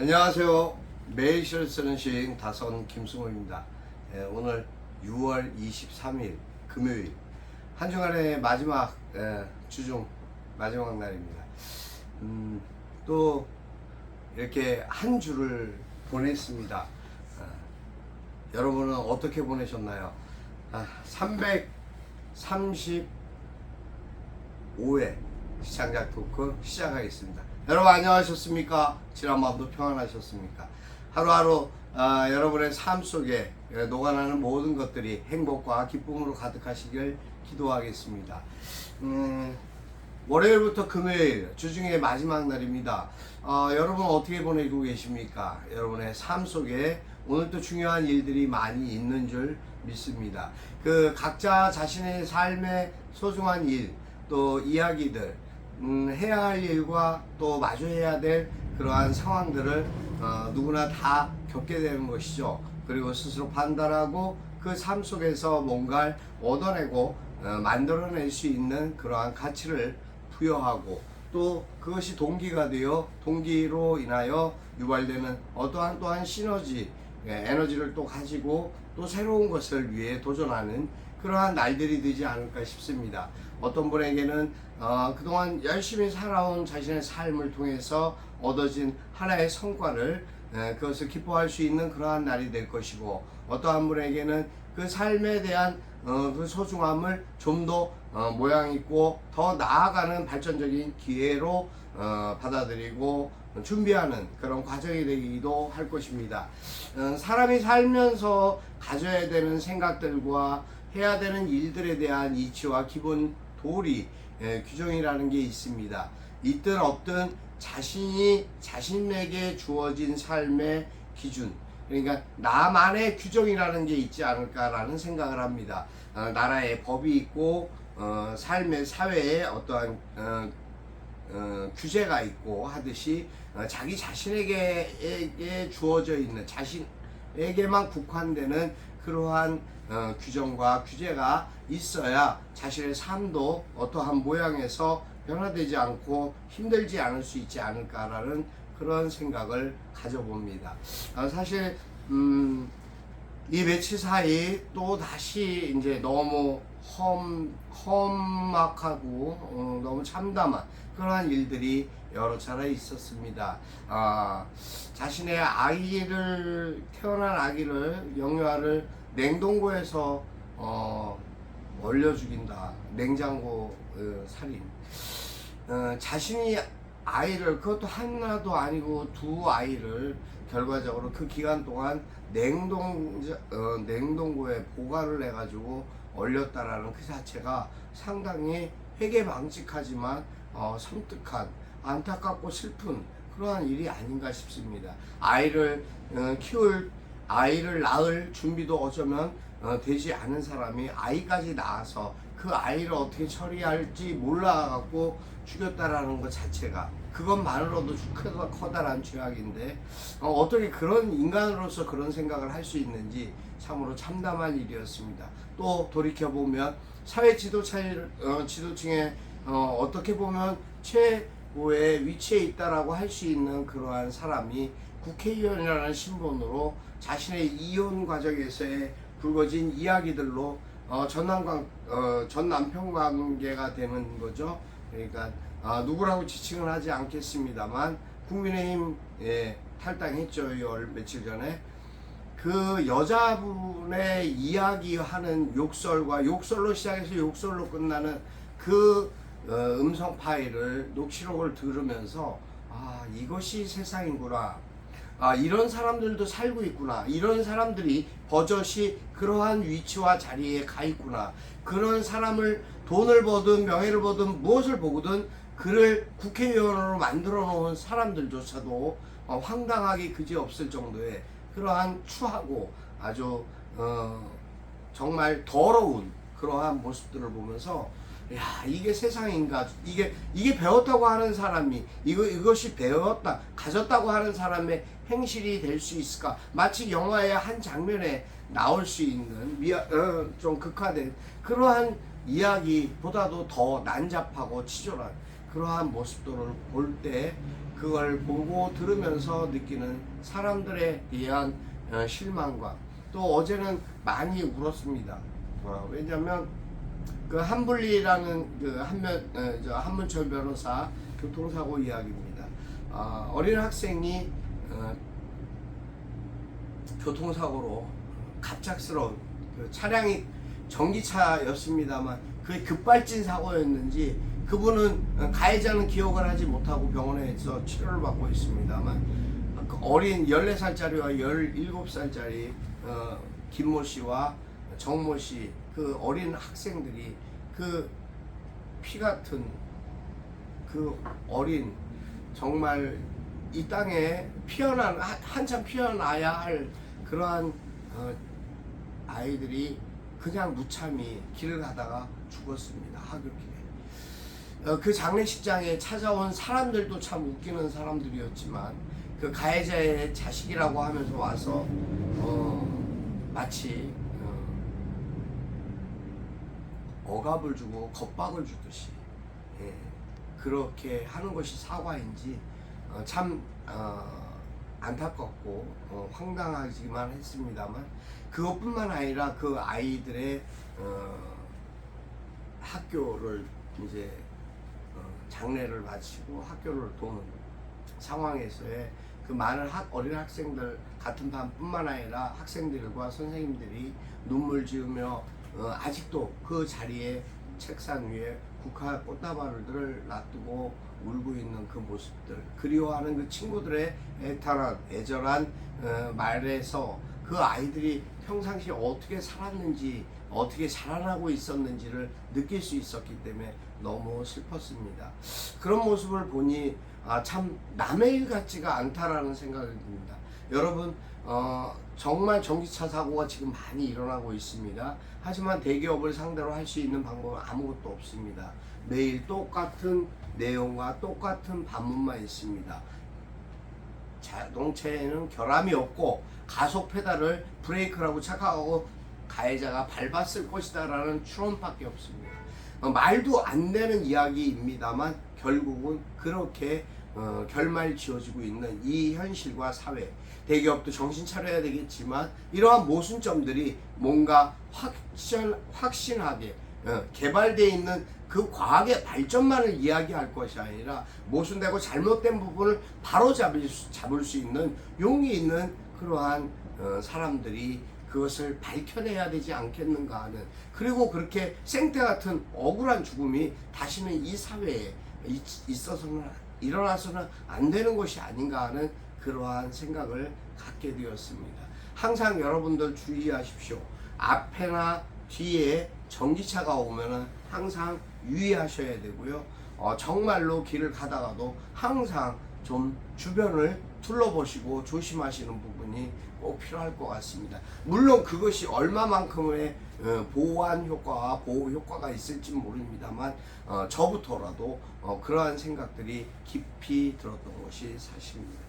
안녕하세요. 매일 시를 쓰는 시인 다선 김승호입니다. 예, 오늘 6월 23일 금요일 한 주간의 마지막 예, 주중 마지막 날입니다. 음, 또 이렇게 한 주를 보냈습니다. 아, 여러분은 어떻게 보내셨나요? 아, 335회 시청자 토크 시작하겠습니다. 여러분 안녕하셨습니까? 지난 밤도 평안하셨습니까? 하루하루 아, 여러분의 삶 속에 예, 녹아나는 모든 것들이 행복과 기쁨으로 가득하시길 기도하겠습니다. 음, 월요일부터 금요일 주중의 마지막 날입니다. 어, 여러분 어떻게 보내고 계십니까? 여러분의 삶 속에 오늘도 중요한 일들이 많이 있는 줄 믿습니다. 그 각자 자신의 삶의 소중한 일, 또 이야기들, 음, 해야 할 일과 또 마주해야 될 그러한 상황들을 어, 누구나 다 겪게 되는 것이죠. 그리고 스스로 판단하고 그 삶 속에서 뭔가를 얻어내고 어, 만들어낼 수 있는 그러한 가치를 부여하고 또 그것이 동기가 되어 동기로 인하여 유발되는 어떠한 또한 시너지 예, 에너지를 또 가지고 또 새로운 것을 위해 도전하는 그러한 날들이 되지 않을까 싶습니다. 어떤 분에게는 어, 그동안 열심히 살아온 자신의 삶을 통해서 얻어진 하나의 성과를 에, 그것을 기뻐할 수 있는 그러한 날이 될 것이고 어떠한 분에게는 그 삶에 대한 어, 그 소중함을 좀더 어, 모양 있고 더 나아가는 발전적인 기회로 어, 받아들이고 준비하는 그런 과정이 되기도 할 것입니다. 어, 사람이 살면서 가져야 되는 생각들과 해야 되는 일들에 대한 이치와 기본 도리, 예, 규정이라는 게 있습니다. 있든 없든 자신이 자신에게 주어진 삶의 기준, 그러니까 나만의 규정이라는 게 있지 않을까라는 생각을 합니다. 어, 나라의 법이 있고 어, 삶의 사회에 어떠한 어, 어, 규제가 있고 하듯이 어, 자기 자신에게 주어져 있는 자신에게만 국한되는 그러한 어, 규정과 규제가 있어야 자신의 삶도 어떠한 모양에서 변화되지 않고 힘들지 않을 수 있지 않을까라는 그런 생각을 가져봅니다. 어, 사실 음, 이 며칠 사이 또 다시 이제 너무 험, 험악하고 어, 너무 참담한 그러한 일들이 여러 차례 있었습니다. 아, 자신의 아기를 태어난 아기를 영유아를 냉동고에서 어, 얼려 죽인다. 냉장고 어, 살인. 어, 자신이 아이를 그것도 하나도 아니고 두 아이를 결과적으로 그 기간 동안 냉동 어, 냉동고에 보관을 해가지고 얼렸다라는 그 자체가 상당히 회개망측하지만 어, 섬뜩한 안타깝고 슬픈 그러한 일이 아닌가 싶습니다. 아이를 어, 키울 아이를 낳을 준비도 어쩌면 어, 되지 않은 사람이 아이까지 낳아서 그 아이를 어떻게 처리할지 몰라갖고 죽였다라는 것 자체가 그것만으로도 크다, 커다란 죄악인데 어, 떻게 그런 인간으로서 그런 생각을 할 수 있는지 참으로 참담한 일이었습니다. 또 돌이켜 보면 사회 지도차 어, 지도층에 어, 어떻게 보면 최고의 위치에 있다라고 할 수 있는 그러한 사람이 국회의원이라는 신분으로 자신의 이혼 과정에서의 불거진 이야기들로 어, 전남관 어, 전 남편 관계가 되는 거죠. 그러니까 아, 누구라고 지칭을 하지 않겠습니다만 국민의힘 예, 탈당했죠. 이얼 며칠 전에. 그 여자분의 이야기하는 욕설과 욕설로 시작해서 욕설로 끝나는 그 어, 음성 파일을 녹취록을 들으면서 아 이것이 세상이구나. 아 이런 사람들도 살고 있구나. 이런 사람들이 버젓이 그러한 위치와 자리에 가 있구나. 그런 사람을 돈을 버든 명예를 버든 무엇을 보거든 그를 국회의원으로 만들어 놓은 사람들조차도 어, 황당하기 그지없을 정도의 그러한 추하고 아주 어, 정말 더러운 그러한 모습들을 보면서 야 이게 세상인가? 이게 이게 배웠다고 하는 사람이 이거 이것이 배웠다 가졌다고 하는 사람의 행실이 될 수 있을까? 마치 영화의 한 장면에 나올 수 있는 미아, 어, 좀 극화된 그러한 이야기보다도 더 난잡하고 치졸한 그러한 모습들을 볼 때 그걸 보고 들으면서 느끼는 사람들에 대한 어, 실망과 또 어제는 많이 울었습니다. 어, 왜냐하면 그 한분리라는 그 한면 어, 저 한문철 변호사 교통사고 이야기입니다. 어, 어린 학생이 어, 교통사고로 갑작스러운 그 차량이 전기차였습니다만 그게 급발진 사고였는지 그분은 어, 가해자는 기억을 하지 못하고 병원에서 치료를 받고 있습니다만 그 어린 14살짜리와 17살짜리 어, 김모 씨와 정모 씨 그 어린 학생들이 그 피 같은 그 어린 정말 이 땅에 피어난 한- 한참 피어나야 할 그러한 어, 아이들이 그냥 무참히 길을 가다가 죽었습니다. 하굣길에. 어, 그 장례식장에 찾아온 사람들도 참 웃기는 사람들이었지만 그 가해자의 자식이라고 하면서 와서 어, 마치 어, 억압을 주고 겁박을 주듯이 예, 그렇게 하는 것이 사과인지 어, 참 어, 안타깝고 어, 황당하지만 했습니다만 그것뿐만 아니라 그 아이들의 어, 학교를 이제 어, 장례를 마치고 학교를 도는 상황에서의 그 많은 학, 어린 학생들 같은 반뿐만 아니라 학생들과 선생님들이 눈물 지으며 어, 아직도 그 자리에 책상 위에 국화 꽃다발을 놔두고 울고 있는 그 모습들 그리워하는 그 친구들의 애타한 애절한 어, 말에서 그 아이들이 평상시에 어떻게 살았는지 어떻게 자라나고 있었는지를 느낄 수 있었기 때문에 너무 슬펐습니다. 그런 모습을 보니 아, 참 남의 일 같지가 않다라는 생각이 듭니다. 여러분 어, 정말 전기차 사고가 지금 많이 일어나고 있습니다. 하지만 대기업을 상대로 할 수 있는 방법은 아무것도 없습니다. 매일 똑같은 내용과 똑같은 반문만 있습니다. 자동차에는 결함이 없고 가속 페달을 브레이크라고 착각하고 가해자가 밟았을 것이다라는 추론밖에 없습니다. 어, 말도 안 되는 이야기입니다만 결국은 그렇게 어, 결말 지어지고 있는 이 현실과 사회 대기업도 정신 차려야 되겠지만 이러한 모순점들이 뭔가 확신, 확신하게 어, 개발되어 있는 그 과학의 발전만을 이야기할 것이 아니라 모순되고 잘못된 부분을 바로 잡을 수, 잡을 수 있는 용이 있는 그러한 어, 사람들이 그것을 밝혀내야 되지 않겠는가 하는 그리고 그렇게 생태 같은 억울한 죽음이 다시는 이 사회에 있- 있어서는 일어나서는 안 되는 것이 아닌가 하는 그러한 생각을 갖게 되었습니다. 항상 여러분들 주의하십시오. 앞에나 뒤에 전기차가 오면은 항상 유의하셔야 되고요. 어, 정말로 길을 가다가도 항상 좀 주변을 둘러보시고 조심하시는 부분이 꼭 필요할 것 같습니다. 물론 그것이 얼마만큼의 어, 보호한 효과와 보호 효과가 있을지 모릅니다만 어, 저부터라도 어, 그러한 생각들이 깊이 들었던 것이 사실입니다.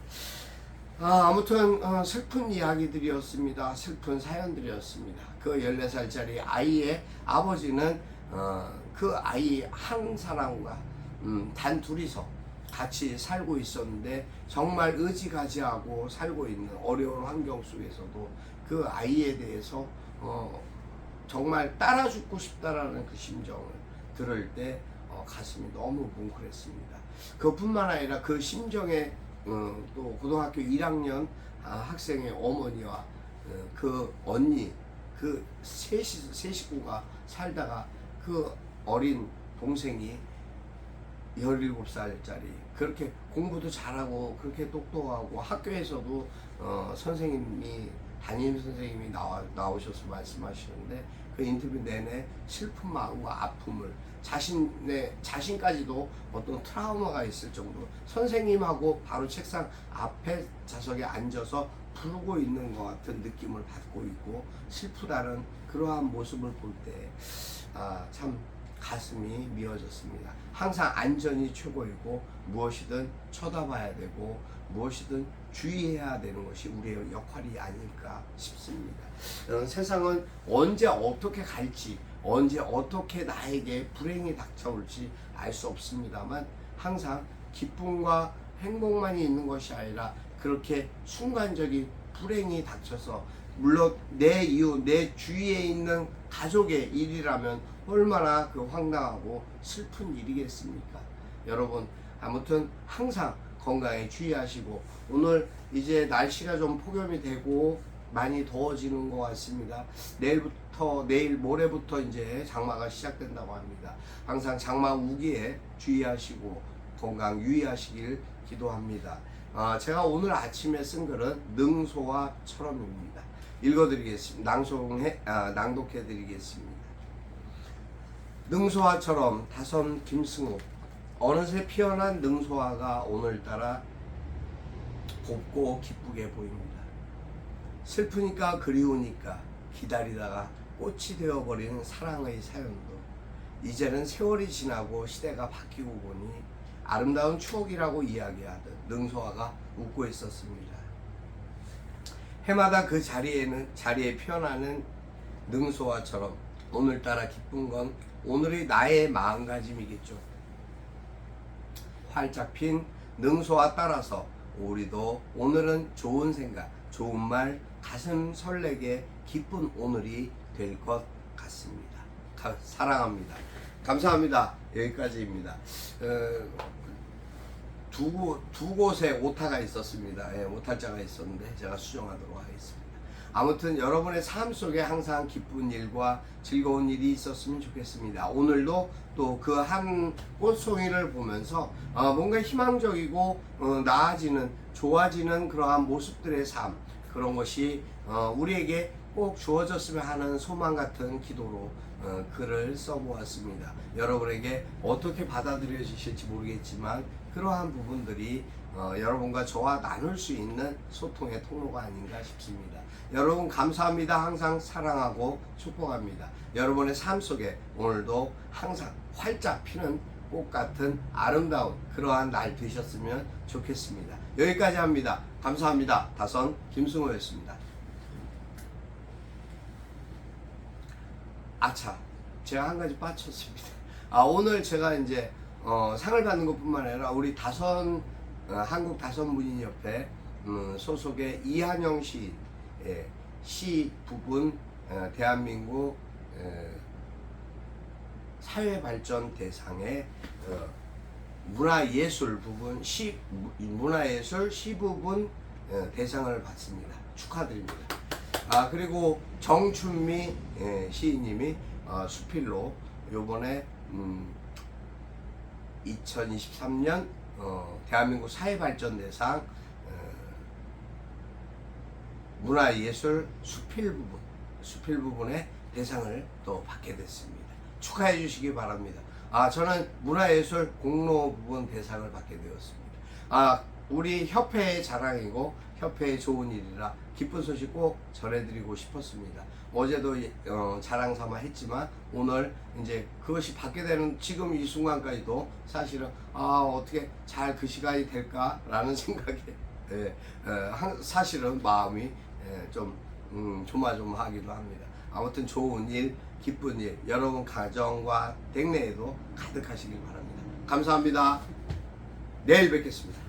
아, 아무튼 어, 슬픈 이야기들이었습니다. 슬픈 사연들이었습니다. 그 14살짜리 아이의 아버지는 어, 그 아이 한 사람과 음, 단 둘이서 같이 살고 있었는데 정말 의지가지하고 살고 있는 어려운 환경 속에서도 그 아이에 대해서 어, 정말 따라 죽고 싶다라는 그 심정을 들을 때 어, 가슴이 너무 뭉클했습니다. 그뿐만 아니라 그 심정에 어, 또 고등학교 1학년 아, 학생의 어머니와 어, 그 언니 그 세, 시- 세 식구가 살다가 그 어린 동생이 17살짜리 그렇게 공부도 잘하고 그렇게 똑똑하고 학교에서도 어, 선생님이 담임 선생님이 나와, 나오셔서 말씀하시는데 그 인터뷰 내내 슬픈 마음과 아픔을 자신의 자신까지도 어떤 트라우마가 있을 정도로 선생님하고 바로 책상 앞에 좌석에 앉아서 부르고 있는 것 같은 느낌을 받고 있고 슬프다는 그러한 모습을 볼 때 아, 참 가슴이 미어졌습니다. 항상 안전이 최고이고 무엇이든 쳐다봐야 되고 무엇이든 주의해야 되는 것이 우리의 역할이 아닐까 싶습니다. 어, 세상은 언제 어떻게 갈지 언제 어떻게 나에게 불행이 닥쳐올지 알 수 없습니다만 항상 기쁨과 행복만이 있는 것이 아니라 그렇게 순간적인 불행이 닥쳐서 물론 내 이웃, 내 주위에 있는 가족의 일이라면 얼마나 그 황당하고 슬픈 일이겠습니까? 여러분 아무튼 항상 건강에 주의하시고 오늘 이제 날씨가 좀 폭염이 되고 많이 더워지는 것 같습니다. 내일부터 내일 모레부터 이제 장마가 시작된다고 합니다. 항상 장마 우기에 주의하시고 건강 유의하시길 기도합니다. 아, 제가 오늘 아침에 쓴 글은 능소와처럼입니다. 읽어드리겠습니다. 낭송해 아, 낭독해드리겠습니다. 능소화처럼 다섬 김승우 어느새 피어난 능소화가 오늘따라 곱고 기쁘게 보입니다. 슬프니까 그리우니까 기다리다가 꽃이 되어버리는 사랑의 사연도 이제는 세월이 지나고 시대가 바뀌고 보니 아름다운 추억이라고 이야기하듯 능소화가 웃고 있었습니다. 해마다 그 자리에는 자리에 피어나는 능소화처럼 오늘따라 기쁜 건 오늘의 나의 마음가짐이겠죠. 활짝 핀 능소와 따라서 우리도 오늘은 좋은 생각, 좋은 말, 가슴 설레게 기쁜 오늘이 될 것 같습니다. 가- 사랑합니다. 감사합니다. 여기까지입니다. 어, 두, 곳- 두 곳에 오타가 있었습니다. 예, 오탈자가 있었는데 제가 수정하도록 하겠습니다. 아무튼 여러분의 삶 속에 항상 기쁜 일과 즐거운 일이 있었으면 좋겠습니다. 오늘도 또 그 한 꽃송이를 보면서 어, 뭔가 희망적이고 어, 나아지는 좋아지는 그러한 모습들의 삶 그런 것이 어, 우리에게 꼭 주어졌으면 하는 소망 같은 기도로 어, 글을 써보았습니다. 여러분에게 어떻게 받아들여지실지 모르겠지만 그러한 부분들이 어, 여러분과 저와 나눌 수 있는 소통의 통로가 아닌가 싶습니다. 여러분 감사합니다. 항상 사랑하고 축복합니다. 여러분의 삶 속에 오늘도 항상 활짝 피는 꽃 같은 아름다운 그러한 날 되셨으면 좋겠습니다. 여기까지 합니다. 감사합니다. 다선 김승호였습니다. 아차, 제가 한 가지 빠쳤습니다. 아 오늘 제가 이제 어, 상을 받는 것뿐만 아니라 우리 다선 어, 한국 다선 문인 협회 음, 소속의 이한영 시 예, 시 부분 어, 대한민국 에, 사회발전 대상의 어, 문화예술 부분 시 무- 문화예술 시 부분 어, 대상을 받습니다. 축하드립니다. 아 그리고 정춘미 예, 시인님이 어, 수필로 요번에 음, 2023년 어, 대한민국 사회발전대상 어, 문화예술 수필 부분 수필 부분의 대상을 또 받게 됐습니다. 축하해 주시기 바랍니다. 아 저는 문화예술 공로 부분 대상을 받게 되었습니다. 아 우리 협회의 자랑이고 협회의 좋은 일이라 기쁜 소식 꼭 전해드리고 싶었습니다. 어제도 어, 자랑 삼아 했지만 오늘 이제 그것이 받게 되는 지금 이 순간까지도 사실은 아 어떻게 잘 그 시간이 될까라는 생각에 예, 에, 한- 사실은 마음이 예, 좀 음, 조마조마하기도 합니다. 아무튼 좋은 일, 기쁜 일, 여러분 가정과 댁내에도 가득하시길 바랍니다. 감사합니다. 내일 뵙겠습니다.